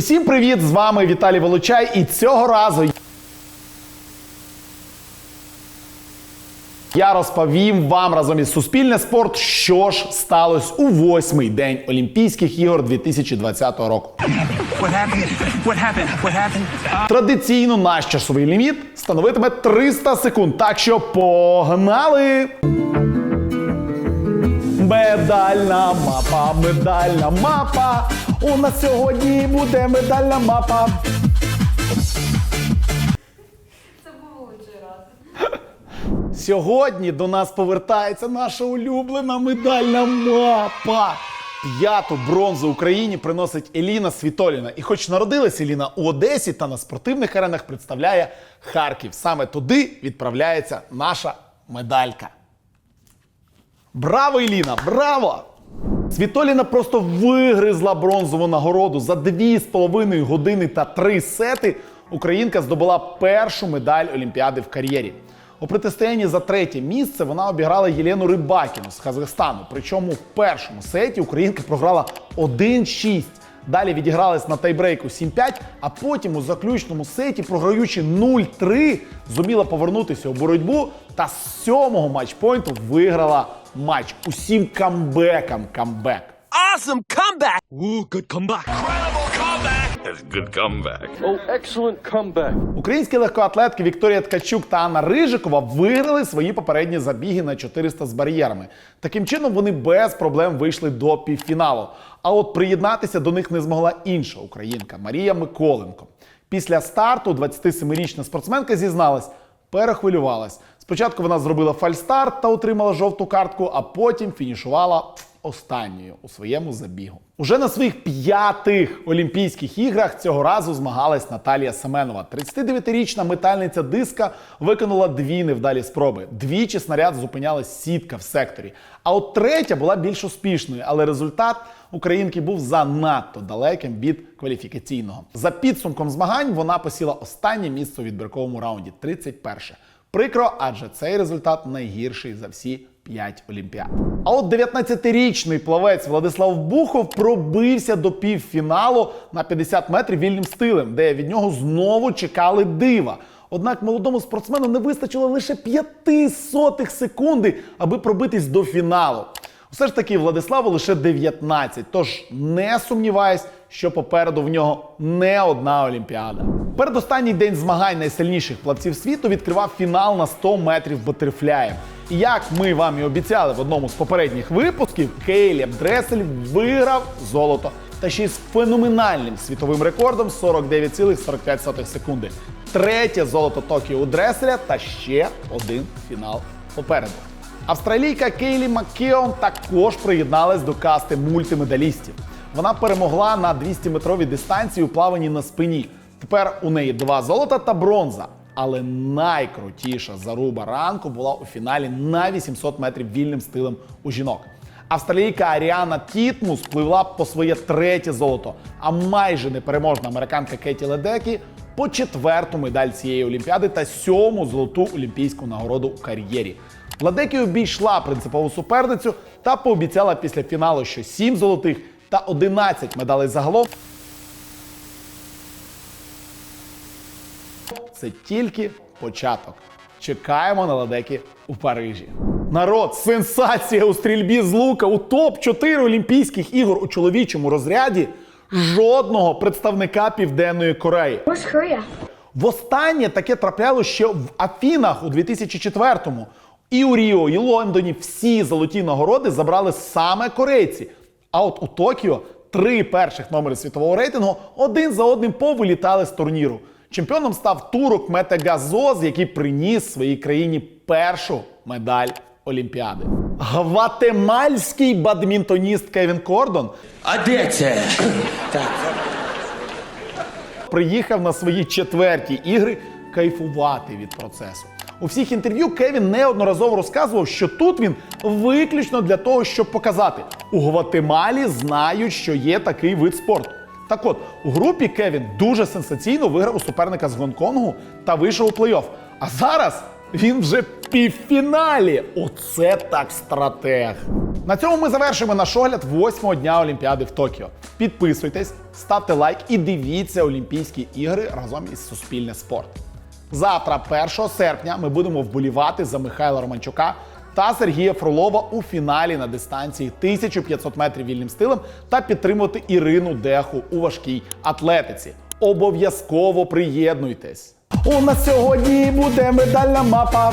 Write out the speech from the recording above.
Усім привіт! З вами Віталій Волочай. І цього разу я розповім вам разом із Суспільне спорт, що ж сталося у восьмий день Олімпійських ігор 2020 року. What happened? What happened? What happened? Традиційно наш часовий ліміт становитиме 300 секунд. Так що погнали! Медальна мапа, медальна мапа. У нас сьогодні буде медальна мапа. Це був лучший раз. Сьогодні до нас повертається наша улюблена медальна мапа. П'яту бронзу Україні приносить Еліна Світоліна. І хоч народилась Еліна у Одесі та на спортивних аренах представляє Харків. Саме туди відправляється наша медалька. Браво, Еліна! Браво! Світоліна просто вигризла бронзову нагороду. За 2,5 години та 3 сети українка здобула першу медаль Олімпіади в кар'єрі. У протистоянні за третє місце вона обіграла Єлену Рибакіну з Казахстану. Причому в першому сеті українка програла 1-6. Далі відігралась на тайбрейку 7-5, а потім у заключному сеті, програючи 0-3, зуміла повернутися у боротьбу та з сьомого матчпойнту виграла матч. Усім камбекам камбек. Awesome comeback! Ooh, good comeback. Good comeback. Oh, excellent comeback. Українські легкоатлетки Вікторія Ткачук та Анна Рижикова виграли свої попередні забіги на 400 з бар'єрами. Таким чином вони без проблем вийшли до півфіналу. А от приєднатися до них не змогла інша українка Марія Миколенко. Після старту 27-річна спортсменка зізналась, перехвилювалась. Спочатку вона зробила фальстарт та отримала жовту картку, а потім фінішувала останньою у своєму забігу. Уже на своїх п'ятих Олімпійських іграх цього разу змагалась Наталія Семенова. 39-річна метальниця диска виконала дві невдалі спроби. Двічі снаряд зупиняла сітка в секторі. А от третя була більш успішною, але результат українки був занадто далеким від кваліфікаційного. За підсумком змагань вона посіла останнє місце у відбірковому раунді 31. Прикро, адже цей результат найгірший за всі 5 олімпіад. А от 19-річний плавець Владислав Бухов пробився до півфіналу на 50 метрів вільним стилем, де від нього знову чекали дива. Однак молодому спортсмену не вистачило лише 5 сотих секунди, аби пробитись до фіналу. Все ж таки, Владиславу лише 19, тож не сумніваюсь, що попереду в нього не одна Олімпіада. Передостанній день змагань найсильніших плавців світу відкривав фінал на 100 метрів батерфляєм. І як ми вам і обіцяли в одному з попередніх випусків, Кейлєб Дресель виграв золото. Та ще й з феноменальним світовим рекордом 49,45 секунди. Третє золото Токіо у Дреселя та ще один фінал попереду. Австралійка Кейлі Маккеон також приєдналась до касти мультимедалістів. Вона перемогла на 200-метровій дистанції у плаванні на спині. Тепер у неї два золота та бронза. Але найкрутіша заруба ранку була у фіналі на 800 метрів вільним стилем у жінок. Австралійка Аріана Тітмус пливла по своє третє золото, а майже непереможна американка Кеті Ледекі по четверту медаль цієї олімпіади та сьому золоту олімпійську нагороду у кар'єрі. Ладекі обійшла принципову суперницю та пообіцяла після фіналу, що 7 золотих та 11 медалей загалом це тільки початок. Чекаємо на ладеки у Парижі. Народ, сенсація у стрільбі з лука у топ-4 Олімпійських ігор у чоловічому розряді. Жодного представника Південної Кореї. Востаннє таке трапляло ще в Афінах у 2004-му. І у Ріо, і Лондоні всі золоті нагороди забрали саме корейці. А от у Токіо три перших номери світового рейтингу один за одним повилітали з турніру. Чемпіоном став турок Мете Газоз, який приніс своїй країні першу медаль Олімпіади. Гватемальський бадмінтоніст Кевін Кордон А де це? приїхав на свої четверті ігри кайфувати від процесу. У всіх інтерв'ю Кевін неодноразово розказував, що тут він виключно для того, щоб показати, у Гватемалі знають, що є такий вид спорту. Так от, у групі Кевін дуже сенсаційно виграв у суперника з Гонконгу та вийшов у плей-офф. А зараз Він вже в півфіналі. Оце так стратег. На цьому ми завершуємо наш огляд восьмого дня Олімпіади в Токіо. Підписуйтесь, ставте лайк і дивіться Олімпійські ігри разом із Суспільне спорт. Завтра, 1 серпня, ми будемо вболівати за Михайла Романчука та Сергія Фролова у фіналі на дистанції 1500 метрів вільним стилем та підтримувати Ірину Деху у важкій атлетиці. Обов'язково приєднуйтесь! У нас сьогодні буде медальна мапа.